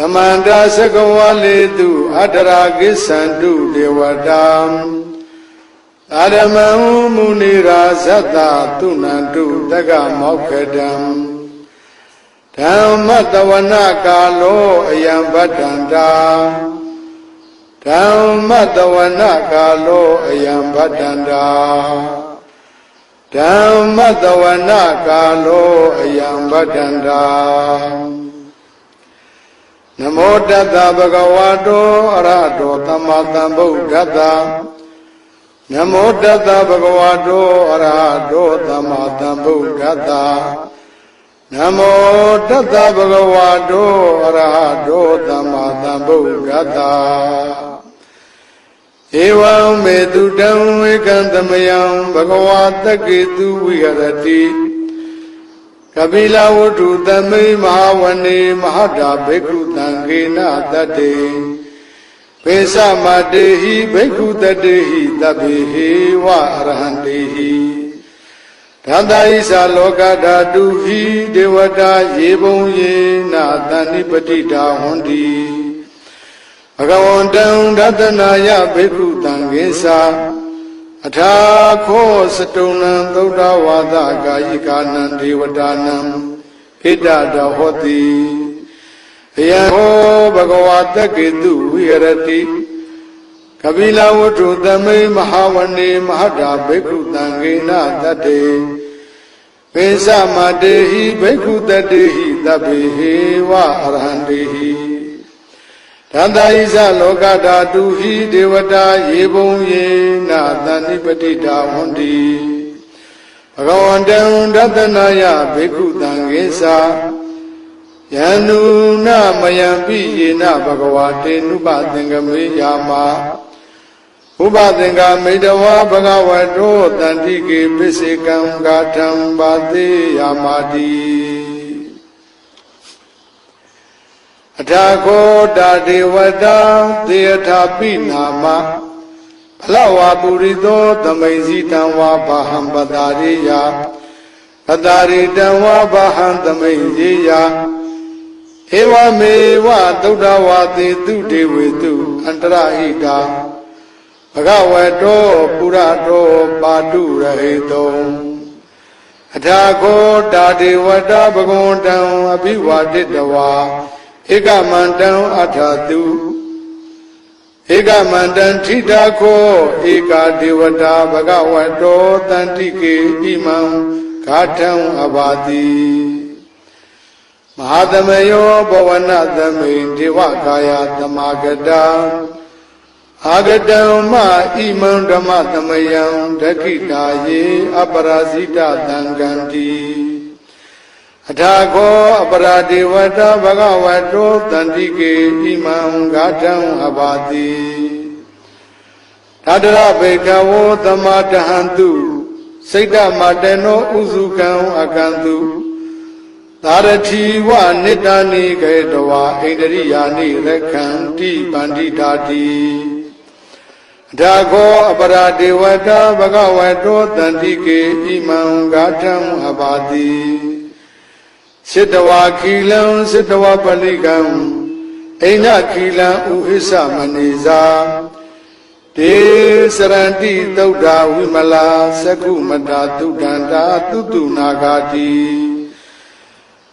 သမန္တာသကဝလေတုအတရာကိသန္တုဒေဝတာအာရမံမုနိရာဇတ္တသူနန္တုတက္ကမောက္ခတံဓမ္မတဝနာကာလောအယံဗတ္တန္တာဓမ္မတဝနာကာလောအယံဗတ္တန္တာဓမ္မတဝနာကာလောအယံဗတ္တန္တာ နမောတတ္တဗဂဝတောအရဟတောသမ္မာသမ္ဗုဒ္ဓတ္တနမောတတ္တဗဂဝတောအရဟတောသမ္မာသမ္ဗုဒ္ဓတ္တနမောတတ္တဗဂဝတောအရဟတောသမ္မာသမ္ဗုဒ္ဓတ္တဧဝံမေတုတံဝေကံသမယံဘဂဝါတက္ကေတုဝိဟရတိ ကပိလဝတ္ထုသမိမဟာဝနေမဟာတာဘိက္ခုတံခေနတတ္တေပေသမတေဟိဘိက္ခုတတေဟိတဗ္ဗေဟေဝအရဟံတေဟိဓမ္တာဣသလောကဓာတုဟိဒေဝတာယေဘုံယေနာတဏိပတိတာဟွန်တိဘဂဝန္တံဒသနာယဘိက္ခုတံခေသာ အထာခောစတုံနံသုဒ္ဓဝါဒကာယိကာနံဒေဝတာနံဣဒတဟောတိအယံဟောဘဂဝါတက္ကေတုဝိဟရတိကပိလဝတ္ထုသမိမဟာဝနေမဟာတာဘိက္ခုတံခေနတတ္တေပေသမတေဟိဘိက္ခုတတေဟိတဗ္ဗေဟေဝအရဟံတေဟိသန္တာဣဇလောကဓာတုဟိဒေဝတာယေဘုံယေနာ တဏိပတိတာဝန္တိဘဂဝန္တံဒသနာယဘေကုတံခေသာယန္နုနမယံပိယေနဘဂဝတေနုပသင်္ကမေယာမဥပသင်္ကမေတဝါဘဂဝတောတန္တိကေပစ္စေကံဂါထံပါတိယာမတိအထာခောတာဒေဝတာသေထာပိနာမ ဖလဝါပုရိသောသမိန်စီတံဝါဘာဟံပတာရိယပတာရိတံဝါဘာဟံသမိန်စီယဧဝမေဝသုဒ္ဓဝါတိတုဒေဝေတုအန္တရဟိတာဘဂဝတောပုရတောပါတုရဟိတောအထာခောတာဒေဝတာဘဂဝန္တံအဘိဝါတိတဝါဧကမန္တံအထာတု ဧကမန္တံထိတာခောဧကာဒေဝတာဘဂဝတောတန္တိကေဣမံဂါထံအဘာတိမဟာသမယောဘဝနသမိန်ဒေဝကာယသမာဂတံအာဂတံမဣမံဓမ္မသမယံဒခိတာယေအပရာဇိတသံဃံတိ အထာခောအပရာဒေဝတာဘဂဝတောတန္တိကေဣမံဂါထံအဘာတိသတ္တရဘေကဝောသမာတဟံတုစိတ်တမတနောဥစုကံအကံတုသာရတိဝနိတ္တနိကေတဝါဣန္ဒရိယာနိရခန္တိပန္တိတာတိအထာခောအပရာဒေဝတာဘဂဝတောတန္တိကေဣမံဂါထံအဘာတိ စိတဝါခီလံစိတဝါပဠိကံအိန္ဒခီလံဥဟိသမနေဇာတေစရန္တိသုဒ္ဓဝိမလာသကုမတာသုဒ္ဓန္တာတုတုနာဂာတိ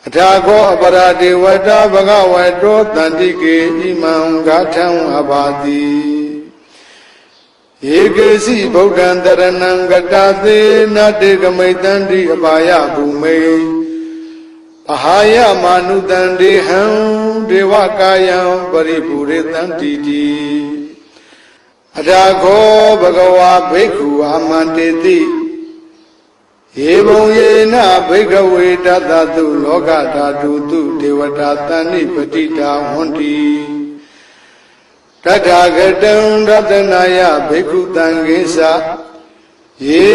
အထာခောအပရာဒေဝတာဘဂဝတောတန္တိကေဣမံဂါထံအဘာတိဧကေစီဗုဒ္ဓံတရဏံကတသေနတေကမိတန္တိအပါယဘူမေ အဟာယမာနုတံဒေဟံဒေဝကာယံပရိပူရိတံတိတိအထာခောဘဂဝါဘိက္ခုအာမန္တေတိယေဘုံယေနဘိက္ခဝေတတတုလောကဓာတုတုဒေဝတာတဏိပတိတာဟွန်တိတထာဂတံရတနာယဘိက္ခုတံကိသ ယေ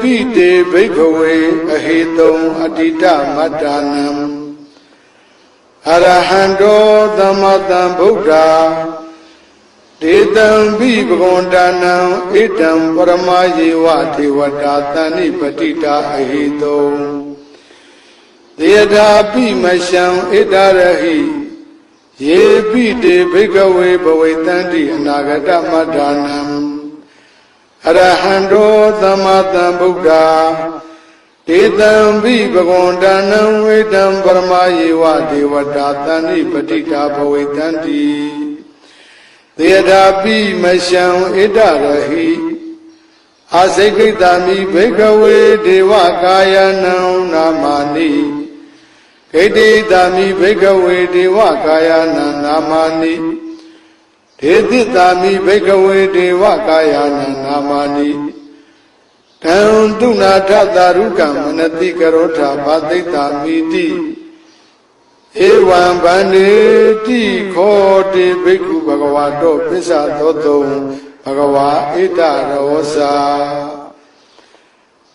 ပိတေဘိခဝေအဟိတုံအတိတမတ္တာနံအရဟံတောသမတံဗုဒ္ဓဒေတံပိဘဂဝန္တနံဣတံပရမယေဝဒေဝတာတဏိပတိတာအဟိတုံသေတာပိမရှံဣတရဟိယေပိတေဘိကဝေဘဝိတန္တိအနာဂတမတ္ထာနံ အရဟံတောသမ္မာသမ္ဗုဒ္ဓဧတံဘိဘဂဝန္တနံဝေတံပရမယေဝဒေဝတာတန္တိပဋိတာဘဝိတန္တိသေတာပိမရှံဣဒရဟိအာစိကိတမိဘေကဝေဒေဝကာယနံနာမာနိဂိတိတမိဘေကဝေဒေဝကာယနံနာမာနိ ဒေတိတမိဘေကဝေဒေဝကာယနံနာမာနိတံတုနာထသာရုကံမနတိကရောထဘာသိတာမိတိဧဝံဗန္တိတိခောတိဘိက္ခုဘဂဝါတောပစ္စသောတုံဘဂဝါဣတရောစာ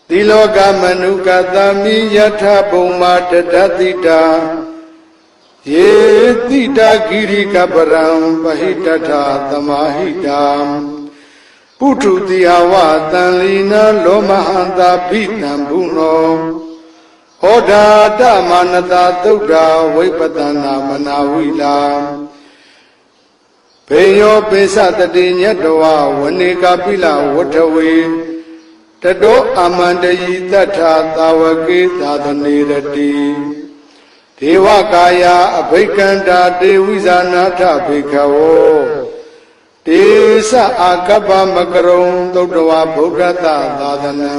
တိလောကမနုကတမိယထဘုံမာတတတိတာ ယေတိတာဂိရိကပရံပဟိတထသမာဟိတာပုထုတိယဝတန်လီနာလောမဟန္တာဘိတံဘုနောဟောဓာတမနတာသုဒ္ဓဝိပတနာမနာဝိလာဘေယောပိစတတိညတဝဝနေကပိလဝထဝေတတောအမန္တယိတထသာဝကေသာသနေရတိ ဒေဝကာယအဘိက္ခန္တာတေဝိဇာနာထဘေခဝောတေသအာကပ္ပမကရုံသုတ္တဝဗုဒ္ဓတသာသနံ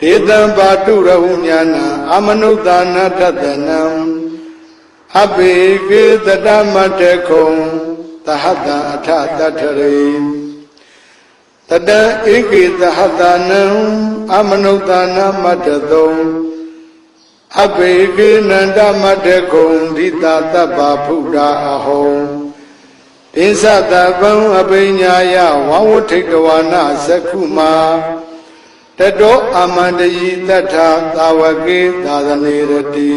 ဒေတံပါတုရဟုညာဏအမနုဿာနာထတနံအဘိကေတတမတ္တခုံသဟတအထတထရေတတံဧကေသဟတနံအမနုဿာနာမတ္တသုံ အဘိကေနန္တမတ္တခုံဒိတာတပ္ပဖုဒ္ဓအဟောပိသတပံအပိညာယဝဝထိကဝနာသက္ခုမာတတောအမန္တယိတထသာဝကေသာသနေရတိ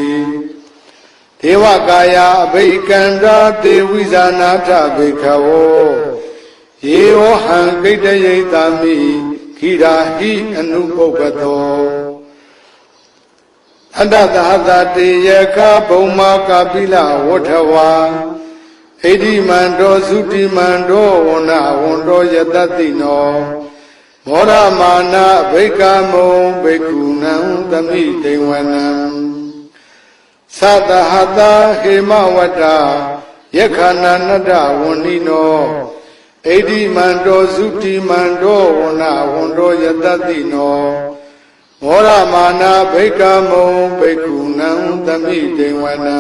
ဒေဝကာယအဘိကန္တာတေဝိဇာနာထဘေခဝောယေဝဟံဂိတယိတာမိခိရာဟိအနုပုပ္ပတော အတ္တသဟတတေယခဘုံမာကပိလဝထဝါဣတိမန္တောသုတိမန္တောဝဏဝန္တောယတတိနောမောရမာနာဘိကမုံဘိက္ခုနံသမိတေဝနံသတဟတာဟေမဝတ္တယခဏနတဝန္နိနောဣတိမန္တောသုတိမန္တောဝဏဝန္တောယတတိနော မောရမာနာဘိကမုံဘိက္ခုနံသမိတေဝနံ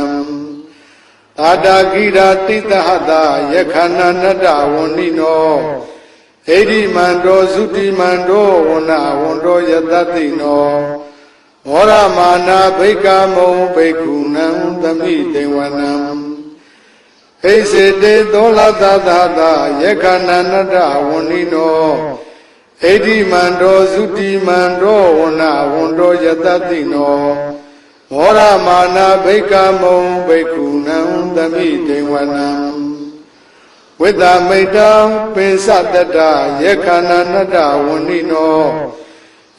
သာတာကိရာတိတဟတာယခဏနတဝန္နိနောဣတိမန္တောသုတိမန္တောဝဏဝန္တောယတတိနောမောရမာနာဘိကမုံဘိက္ခုနံသမိတေဝနံဟိစေတေသောလသသာတာယခဏနတဝန္နိနော ဣတိမန္တောသုတိမန္တောဝဏဝန္တောယတတိနောမောရမာနာဘိကမုံဘိက္ခုနံသမိတေဝနံဝိတမိတံပိစတတယခဏနတဝန္နိနော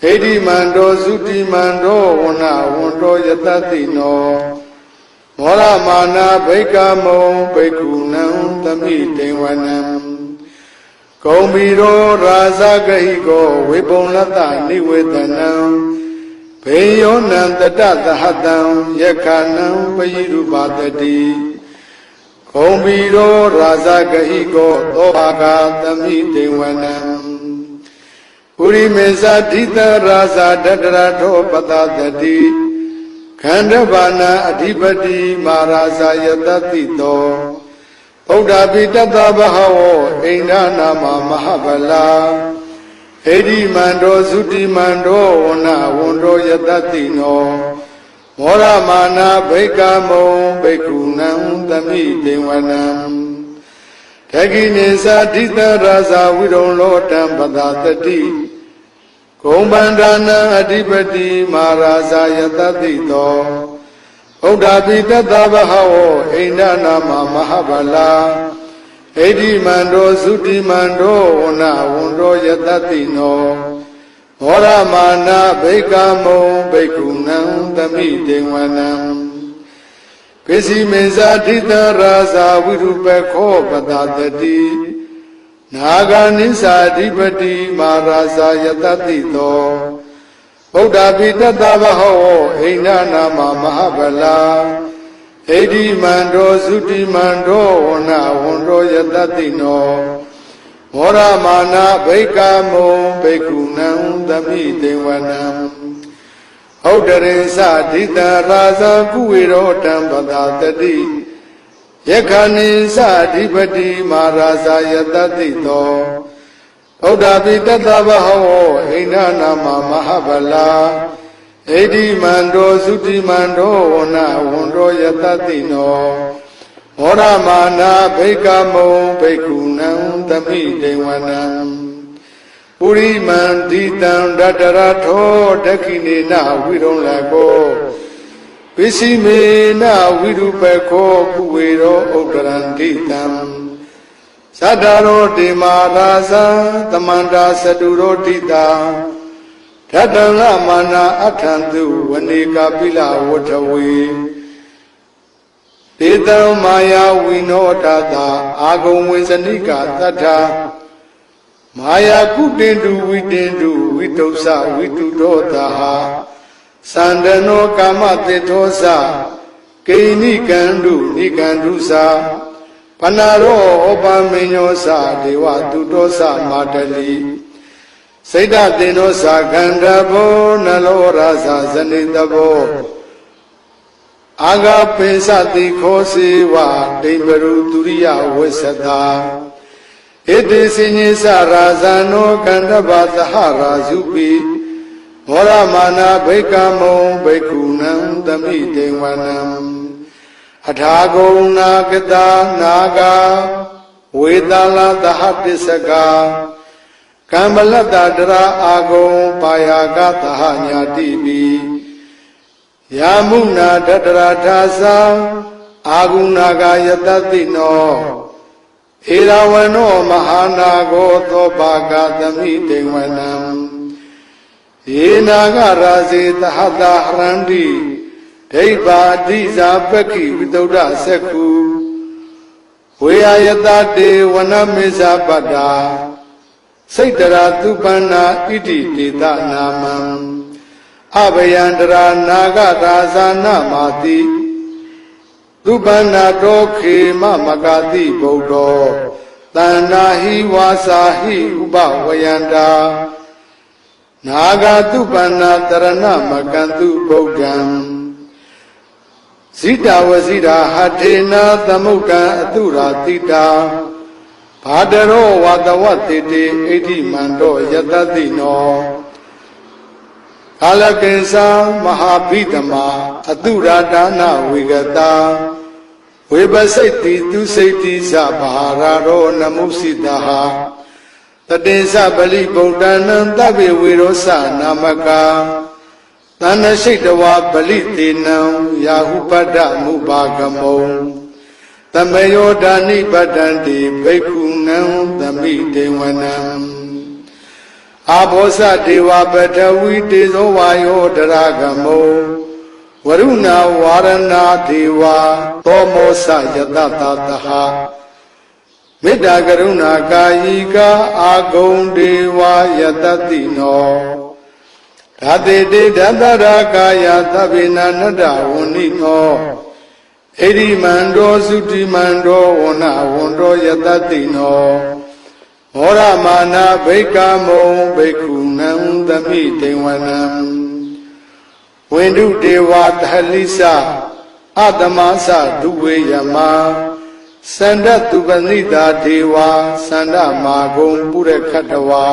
ဣတိမန္တောသုတိမန္တောဝဏဝန္တောယတတိနောမောရမာနာဘိကမုံဘိက္ခုနံသမိတေဝနံ ဂုံဘီရောရာဇဂဟိကောဝေပုံလတ္တနိဝေဒနံဘေယောနံတတသဟတံယခဏံပယိရုပါတတိဂုံဘီရောရာဇဂဟိကောသောဘာဂသမိတေဝနံပုရိမေဇာဓိတရာဇာတတရထောပတတတိခန္ဓဘာနာအဓိပတိမာရာဇာယတတိတော ဗုဒ္ဓပိတတဘဟဝောအိန္ဒနာမမဟာဗလာဣတိမန္တောသုတိမန္တောဝဏဝန္တောယတတိနောမောရမာနာဘိကမုံဘိက္ခုနံသမိတေဝနံတကိနေသာဓိတရာဇာဝိရုံလောတံပဒတတိဂုံဗန္ဒနာအဓိပတိမာရာဇာယတတိတော ဩဒ္ဓပိတတဘဟဝောအိန္ဒနာမမဟာဗလာဣတိမန္တောသုတိမန္တောဝဏဝန္တောယတတိနောမောရမာနာဘိကမုံဘိက္ခုနံသမိတေဝနံပိစီမေဇာတိတရာဇာဝိရုပခောပတတတိနာဂာနိစာဓိပတိမာရာဇာယတတိတော ဗုဒ္ဓပိတတဘဟောအိန္ဒနာမမဟာဗလာဣတိမန္တောသုတိမန္တောဝနဝန္တောယတတိနောမောရမာနာဘိက္ခမုံဘိက္ခုနံသမိတေဝနံဩဒရေသဒိတရာဇာကုဝေရောတံပတာတတိယခဏိသဓိပတိမာရာဇာယတတိတော ဩဒပိတတဘဟောအိန္ဒနာမမဟာဗလာဣတိမန္တောသုတိမန္တောဝနဝန္တောယတတိနောမောရမာနာဘိက္ခမုံဘိက္ခုနံသမိတေဝနံပုရိမန္တိတံဒတရထောဒက္ခိနေနဝိရုံလကောပစ္စည်းမေနဝိရုပခောကုဝေရောဥဒ္ဒရန္တိတံ သတ္တရောတေမာရာဇံသမန္တာသတုရောတိတာဓတ္တလမာနာအထံသူဝနေကပိလဝထဝေတေတံမာယာဝိနောတတာအာဂုံဝေဇနိကသတ္ထာမာယာကုတင်တုဝိတင်တုဝိတုစဝိတုဒောတာဟသန္တနောကာမတေသောသကိဏိကံတုနိကံတုသာ ပနာရောဩပမညောသဒေဝတုတောသမာတလိစိတ်တတင်သောသာခန္ဓာဘောနလောရာဇာဇနိတဘောအာဂပိစတိခောစေဝဒိဗရုသူရိယဝိသတာဣတိစိညိသရာဇာနောကန္တဘာသဟရာဇုပိမောရမာနာဘိက္ခမုံဘိက္ခုနံသမိတေဝနံ အထာဂုဏနာကတာနာဂဝေတလာသဟပစ္စကာကမ္မလတ္တတရာအာဂုံပါယာကသဟညာတိပိယာမုနာတတရာထာသံအာဂုဏာကယတတိနောဧရဝနောမဟာနာကိုသောပါကသမိတေဝနံယေနာဂရာဇေသဟတာဟရန္တိ ဒိဗ္ဗာတိဇာပက္ခိဝိတုဒ္ဓသက္ခုဝေယယတတေဝနမေဇာပတ္တာစိတ်တရာသူပန္နာဣတိတေတနာမံအဘယန္တရာနာဂရာဇာနမာတိသူပန္နာတောခေမမကတိဗုဒ္ဓောတဏ္ဍာဟိဝါစာဟိဥပဝယန္တာနာဂတုပန္နာတရဏမကံတုဗုဒ္ဓံ ဇိတဝဇိတာဟထေနာသမုဒ္ဒံအတုရာတိတာဘာတရောဝါတဝတေတေဣတိမန္တောယတတိနောကာလကိဉ္စာမဟာဘိတမအတုရာဒါနဝေကတာဝေပစိတ်တိသူစိတ်တိသဘာရာရောနမုစိတဟတတေသပလိဗုဒ္ဓနံတဗ္ဗေဝေရောသနာမကာ တဏ္ဍရှိတဝါပလိတေနံယာဟုပတ္တမုပါကမုံတမယောဒာနိပတ္တံတိဘိက္ခုနံသမိတေဝနံအာဘောဇဒေဝပထဝီတေဇောဝါယောတရဂမောဝရုဏဝါရဏဒေဝသောမောသယတတတဟမေတ္တာကရုဏာကာယိကအာဂုံဒေဝယတတိနော ဓာတေတေဓတရာကာယသဗ္ဗေနနတ္တဝဏိနောဣရိမန္တောသုတိမန္တောဝဏဝန္တောယတတိနောမောရမာနာဘိက္ခမုံဘိက္ခုနံသမိတေဝနံဝိန္ဒုဒေဝသဟလိစအတမသဒုဝေယမစန္ဒတုပနိတာဒေဝစန္ဒမာဂုံပုရခတဝါ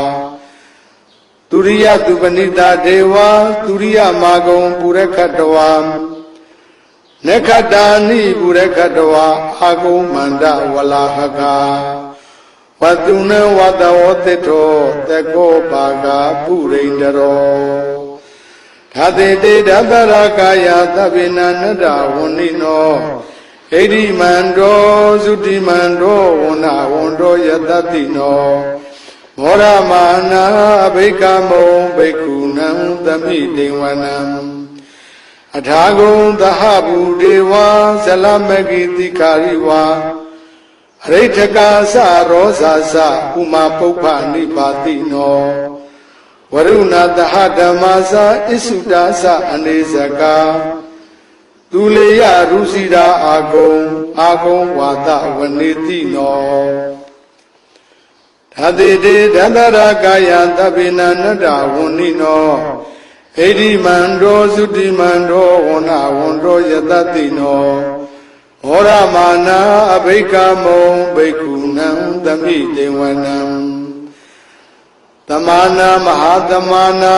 သူရိယတုပနိတာဒေဝသူရိယမာဂုံပုရခတဝါနခတာနိပုရခတဝါအာဂုံမန္တဝလာဟကာဝတုနဝတဝတိတောတကောပါကပုရိန္ဒရောထာတေတေဓတရကာယသဗ္ဗေနနတ္တဝဏိနောဣတိမန္တောသုတိမန္တောဝဏဝန္တောယတတိနော မောရမာနာဘိက္ခမုံဘိက္ခုနံသမိတေဝနံအထာဂုံသဟဘူဒေဝဇလမဂိတိကာရိဝါအရိဋ္ဌကာသရောဇာသဥမာပုပ္ပနိပါတိနောဝရုဏသဟဓမ္မာသဣစုတာသအနေဇကာသူလေယရုစီတာအာဂုံအာဂုံဝါဒဝနေတိနော ဓာတိတေဒန္တရာကာယသဗ္ဗေနနတ္တဝန္နိနောဣတိမန္တောသုတိမန္တောဝန္နာဝန္တောယတတိနောဟောရမာနာအဘိကမုံဘိက္ခုနံသမိတေဝနံသမာနာမဟာသမာနာ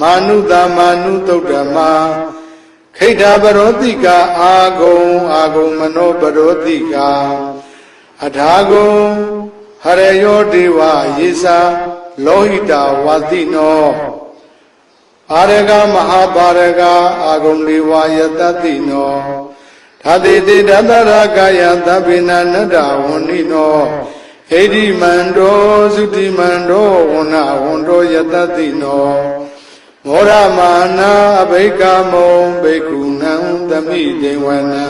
မာနုတမာနုတုတ်ဓမ္မာခိဋ္ဌပရောတိကအာဂုံအာဂုံမနောပရောတိကအထာဂုံ ဟရယောဒေဝယေစာလောဟိတဝါတိနောအာရကမဟာပါရကအာဂုံဒေဝယတတိနောသာတိတိတတရကာယသဗ္ဗေနနတ္တဝန္နိနောဟိတိမန္တောသုတိမန္တောဝဏဝန္တောယတတိနောမောရမာနာအဘိကမုံဘိက္ခုနံသမိတေဝနံ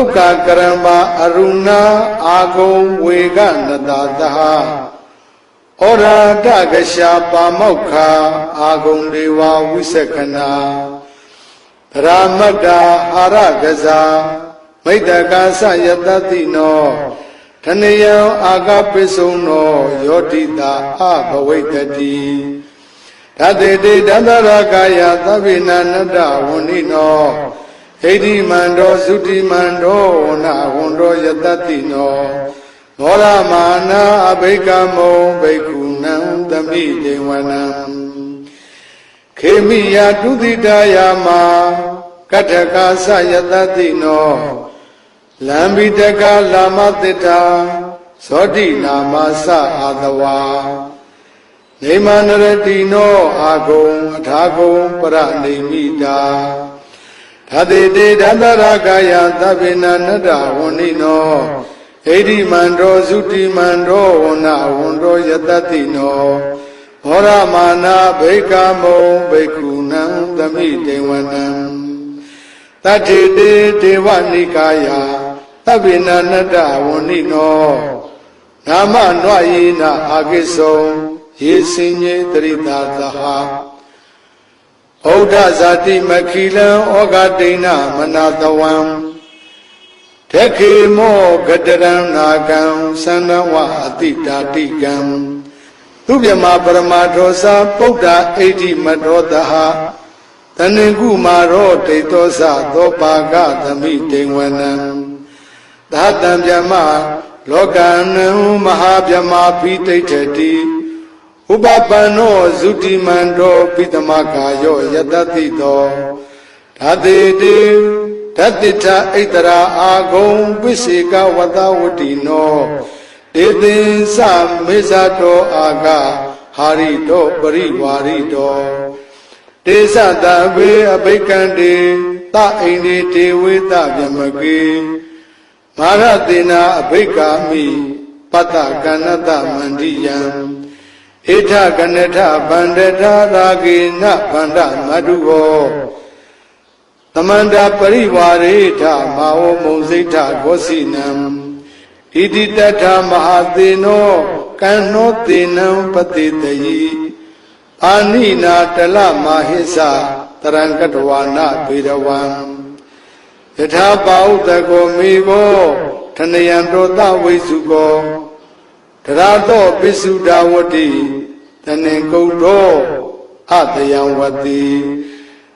တုတ်ကကရမအရုဏအာဂုံဝေကနတသဟဩရာတကရှာပါမောက္ခအာဂုံဒေဝဝိသကနာဗရာမတ္တာအာရကစားမိတ္တကာသယတတိနောထနယံအာကပိစုံနောယောတိတာအဘဝိတတိဓာတေတိဒန္တရာကာယသဗ္ဗေနနတ္တဝန္နိ နောဟိတိမန္တောသုတိမန္တောဝနာဝန္တောယတတိနောမောရမာနာအဘိကမုံဘိက္ခုနံသမိတေဝနံခေမိယတုတိတယာမကတ္ထကာသယတတိနောလံဘိတကလာမသစ္ထာသောတိနာမသအာတဝါနေမနရတိနောအာဂုံအထာဂုံပရနေမိတာ ဓာတိတေဓန္တရာကာယသဗ္ဗေနနတ္တဝန္နိနောဣတိမန္တောသုတိမန္တောဝဏဝန္တောယတတိနောဘောရမာနာဘိကမုံဘိက္ခုနံသမိတေဝနံတတ္တိတေဒေဝနိကာယသဗ္ဗေနနတ္တဝန္နိနောနာမနွယေနအာကိသောယေစင်ညေတရိတာသဟာ ဩဒဇာတိမခိလံဩဃတိဏမနာတဝံတခေမောကတရံနာကံသန္နဝအတိတာတိကံသူမြမပရမထောစာပုဒ္ဓအိဋ္ဌိမတောတဟတဏင်ကုမာရောဒိဋ္ဌောသသောပါကသမိတေဝနံသာတံမြမလောကနံမဟာမြမပိဋိဋ္ဌတိ ဥပပန္နောဇုတိမန္တောပိတမကာယောယတတိတောဓာတိတေဓတ္တိထဣတရာအာဂုံပိစေကဝတဝတိနောဒေသင်္စမေဇတောအာကဟာရိတောပရိဝါရိတောတေသတဗေအဘိကံတေသအိန္ဒေတေဝေတဗျမကေမာရတေနာအဘိကာမိပတ္တကဏ္ဍတမန္တိယံ ဣထကနထဗန္ဒထရာဂေနဗန္ဒမတုဟောသမန္တာပရိဝါရေထမာဝမုံစိဋ္ဌကောစီနံဣတိတထမဟာသေနောကံနောသေနံပတိတယိအာနိနာတလမဟိသတရံကတဝါနဘေရဝံယထာပါဥတကောမေဘောထနယံတောတဝိစုကောတ ရာတောပိစုဒာဝတိတဏင်ကုတ်တော်အတယံဝတိ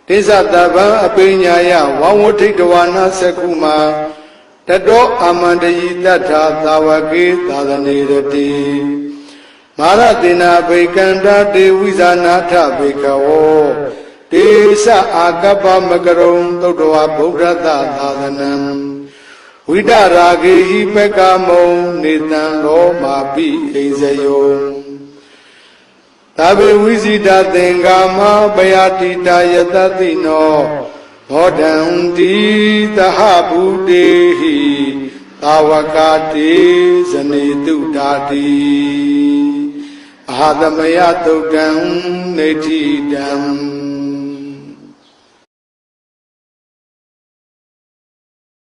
တိသတဗံအပိညာယဝံဝဋိတဝါနာသကုမာတတောအာမန္တယိတ္ထာသာဝကေသာသနေရတိမာရတေနာဘိကန္တာတေဝိဇာနာထဘိကဝောတေသအာကပ္ပမကရုံသုတ္တဝဗုဒ္ဓသာသာသနံ ဝိတရာဂေဟိပကမုံနေတံလောမာပိအိဇယောသဗ္ဗေဝိဇိတသင်္ကာမပယတိတာယတတိနောဘောဓံတိသဟဗုတေဟိသာဝကတိဇနေတုတာတိအာသမယတုတ်တံနေတိတံ